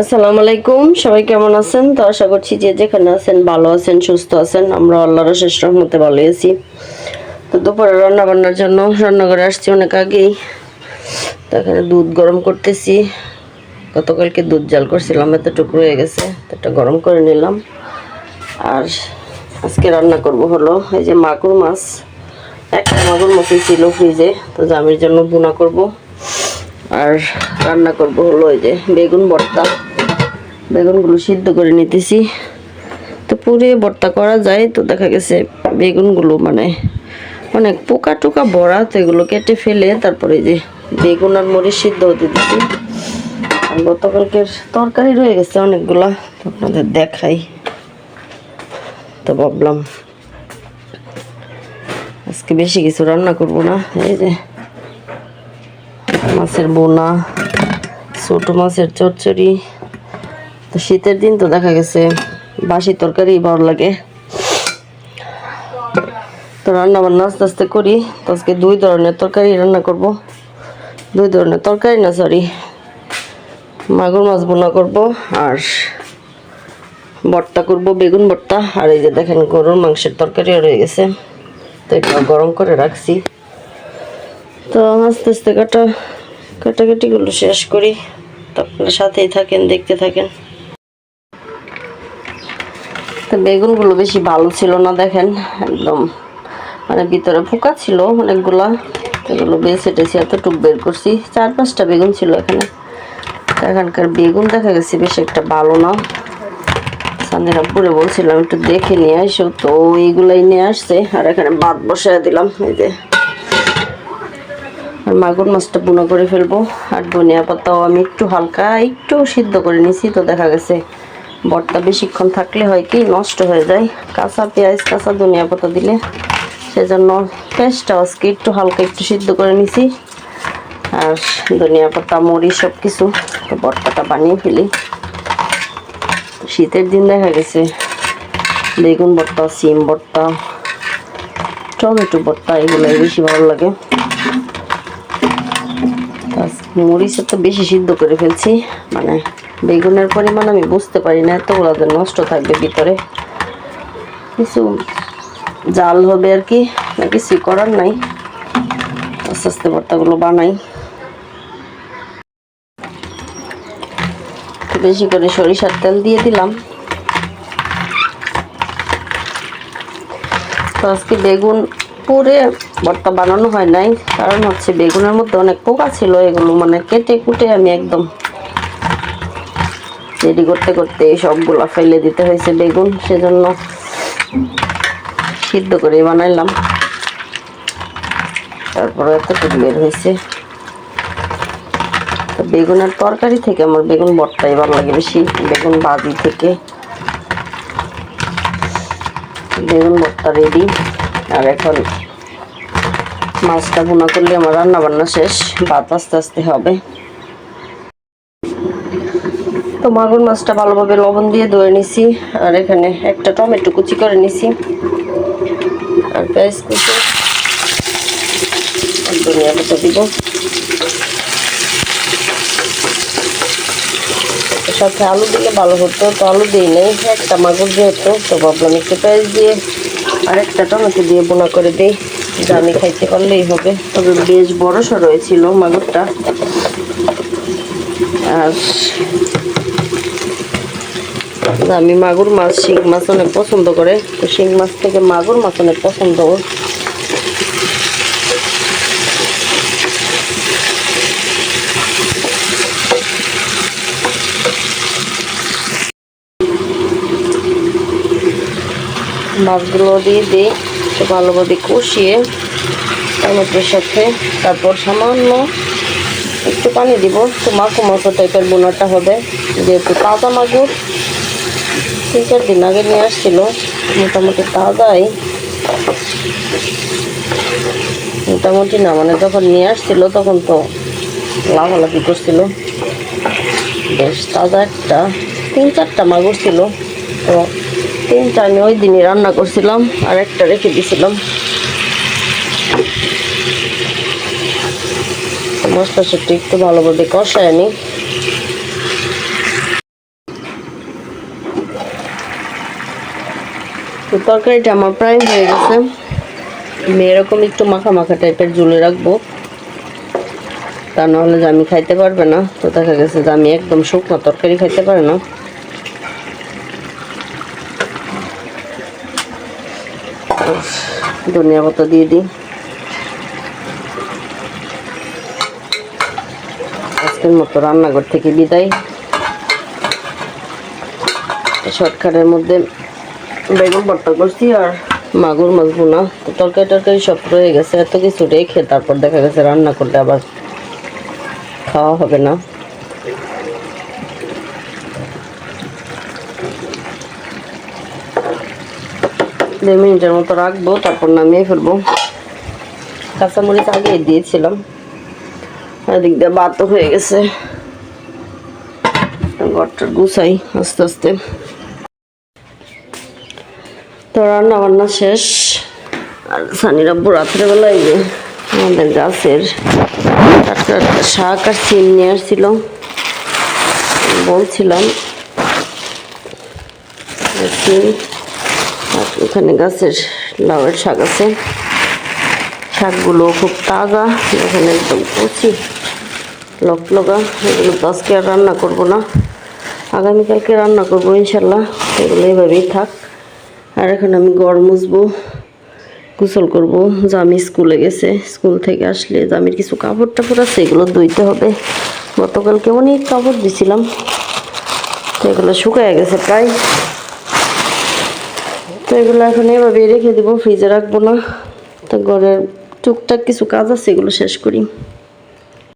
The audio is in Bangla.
আসসালামু আলাইকুম। সবাই কেমন আছেন? তো আশা করছি যে যেখানে আছেন ভালো আছেন, সুস্থ আছেন। আমরা আল্লাহর শেষ রহমতে ভালো আছি। তো দুপুরে রান্না বান্নার জন্য রান্নাঘরে আসছি অনেক আগেই। তো এখানে দুধ গরম করতেছি। গতকালকে দুধ জাল করছিলাম, এতটুকু রয়ে গেছে, তো এটা গরম করে নিলাম। আর আজকে রান্না করব হলো এই যে মাগুর মাছ। একটা মাগুর মাছই ছিল ফ্রিজে, তো জামির জন্য বোনা করব। আর রান্না করব হলো ওই যে বেগুন ভর্তা। বেগুনগুলো সিদ্ধ করে নিতেছি। তো পুরে ভর্তা করা যায়, তো দেখা গেছে বেগুনগুলো মানে অনেক পোকা টোকা ভরা, তো এগুলো কেটে ফেলে তারপরে যে বেগুন আর মরিচ সিদ্ধ হতে দিচ্ছি আর গতকালকের তরকারি রয়ে গেছে অনেকগুলা আপনাদের দেখাই। তো ভাবলাম আজকে বেশি কিছু রান্না করব না, এই যে মাছের বোনা, ছোট মাছের চচ্চড়ি। তো শীতের দিন তো দেখা গেছে, বাসি তরকারি ভালো লাগে। তো রান্না বান্না আস্তে আস্তে করি। তো আজকে দুই ধরনের তরকারি রান্না করব। দুই ধরনের তরকারি না সরি মাগুর মাছ বোনা করব আর ভর্তা করব, বেগুন ভর্তা। আর এই যে দেখেন গরুর মাংসের তরকারি রয়ে গেছে। তো এটা গরম করে রাখছি। তো আস্তে আস্তে কাটা, কাটাকাটিগুলো শেষ করি। তো আপনার সাথেই থাকেন, দেখতে থাকেন। তো বেগুনগুলো বেশি ভালো ছিল না, দেখেন, একদম মানে ভিতরে পোকা ছিল অনেকগুলা। এগুলো বেছে টেছে এতটুক বের করছি। চার পাঁচটা বেগুন ছিল এখানে। এখানকার বেগুন দেখা গেছে বেশ একটা ভালো না। সান্দিরা পুরে বলছিলাম একটু দেখে নিয়ে আসো। তো এইগুলাই নিয়ে আসছে। আর এখানে ভাত বসায় দিলাম, এই যে। আর মাগুর মাছটা বুনো করে ফেলব। আর ধনিয়া পাতাও আমি একটু হালকা একটু সিদ্ধ করে নিছি, তো দেখা গেছে বটটা বেশিক্ষণ থাকলে হয় কি নষ্ট হয়ে যায়। কাঁচা পেঁয়াজ, কাঁচা ধনিয়া পাতা দিলে সেজন্য পেঁয়াজটা আজকে একটু হালকা একটু সিদ্ধ করে নিছি। আর ধনিয়া পাতা মরি সব কিছু তো বট্টাটা বানিয়ে ফেলি। শীতের দিন দেখা গেছে, বেগুন ভর্তা সিম ভর্তা টমেটো ভর্তা এগুলোই বেশি ভালো লাগে। মরিচের তো বেশি সিদ্ধ করে ফেলছি মানে বেগুনের পরিমাণ আমি বুঝতে পারি না, এতগুলো যে নষ্ট থাকবে ভিতরে। কিছু জাল হবে আর কি কিছুই করার নাই। আস্তে আস্তে ভর্তাগুলো বানাই। বেশি করে সরিষার তেল দিয়ে দিলাম। তো আজকে বেগুন পুরে ভর্তা বানানো হয় নাই। কারণ হচ্ছে বেগুনের মধ্যে অনেক পোকা ছিল, এগুলো মানে কেটে কুটে আমি একদম রেডি করতে করতে এই সবগুলো ফেলে দিতে হয়েছে বেগুন, সেজন্য সিদ্ধ করে বানাইলাম। তারপরে এতটুকু বের হয়েছে। বেগুনের তরকারি থেকে আমার বেগুন ভর্তাই ভালো লাগে বেশি, বেগুন ভাজি থেকে। বেগুন ভর্তা রেডি আর এখন মাছটা ভুনা করলে আমার রান্না বান্না শেষ, ভাত আস্তে আস্তে হবে। তো মাগুর মাছটা ভালোভাবে লবণ দিয়ে ধরে নিছি, আর এখানে একটা টমেটো কুচি করে নিছি। আর পেঁয়াজ কুচি ধনিয়া পাতা দিব। সাথে আলু দিলে ভালো হতো, তো আলু দিই নেই, একটা মাগুর যেহেতু, তো ভাবলাম একটু পেঁয়াজ দিয়ে আর একটা টমেটো দিয়ে বোনা করে দিই। আমি খাইতে পারলেই হবে। তবে বেশ বড় সড়ো হয়েছিল মাগুরটা। আর আমি মাগুর মাছ, শিং মাছ অনেক পছন্দ করে। তো শিং মাছ থেকে মাগুর মাছ অনেক পছন্দ। মাছগুলো দিয়ে দিই। ভালোভাবে কষিয়ে টমেটোর সাথে, তারপর সামান্য একটু পানি দিব। তো মাখো মাখো টাইপের বোনাটা হবে, যেহেতু তাজা মাগুর। তিন চার দিন আগে নিয়ে আসছিল, মোটামুটি তাজাই। মোটামুটি না মানে যখন নিয়ে আসছিল তখন তো লাফালাফি করছিল। বেশ তাজা একটা, তিন চারটা মাগুর ছিল। তো তিনটা আমি ওই দিনই রান্না করছিলাম আর একটা রেখে দিয়েছিলাম মশলা সুটি একটু ভালোভাবে কষায় আমি তরকারিটা আমার প্রায় হয়ে গেছে। আমি এরকম একটু মাখা মাখা টাইপের জুলে রাখব। তা নাহলে যে আমি খাইতে পারবে না। তো দেখা গেছে যে আমি একদম শুকনো তরকারি খাইতে পারে না। ধনিয়া পাতা দিয়ে দিই। আজকের মতো রান্নাঘর থেকে বিদায়। শর্টকাটের মধ্যে বেগুন ভর্তা করছি আর মাগুর মাছ ভুনা। তো তরকারি টরকারি সব রয়ে গেছে, এত কিছু রেখে তারপর দেখা গেছে রান্না করলে আবার খাওয়া হবে না। দুই মিনিটের মতো রাখব, তারপর নামিয়ে ফেলব। কাঁচামরিচ আগে দিয়েছিলাম। এদিক দিয়ে বাতও হয়ে গেছে। ঘরটার গুছাই আস্তে আস্তে। তো রান্না বান্না শেষ। আর সানির আব্বু রাত্রেবেলা এই যে আমাদের গাছের শাক আর সিম নিয়ে আসছিল। বলছিলাম সিম আর এখানে গাছের লাউয়ের শাক আছে। শাকগুলো খুব তাজা, এখানে একদম কচি লক লগা এগুলো তো আজকে আর রান্না করব না। আগামীকালকে রান্না করব ইনশাল্লাহ, এগুলো এইভাবেই থাক। আর এখন আমি গড় মুছবো, গোসল করব। জামি স্কুলে গেছে, স্কুল থেকে আসলে জামির কিছু কাপড় টাপড় আছে, এগুলো ধুইতে হবে। গতকালকে অনেক কাপড় দিছিলাম তো এগুলো শুকায় গেছে প্রায়। তো এগুলো এখন এভাবে রেখে দেবো ফ্রিজে রাখব না। তো ঘরের টুকটাক কিছু কাজ আছে, এগুলো শেষ করি।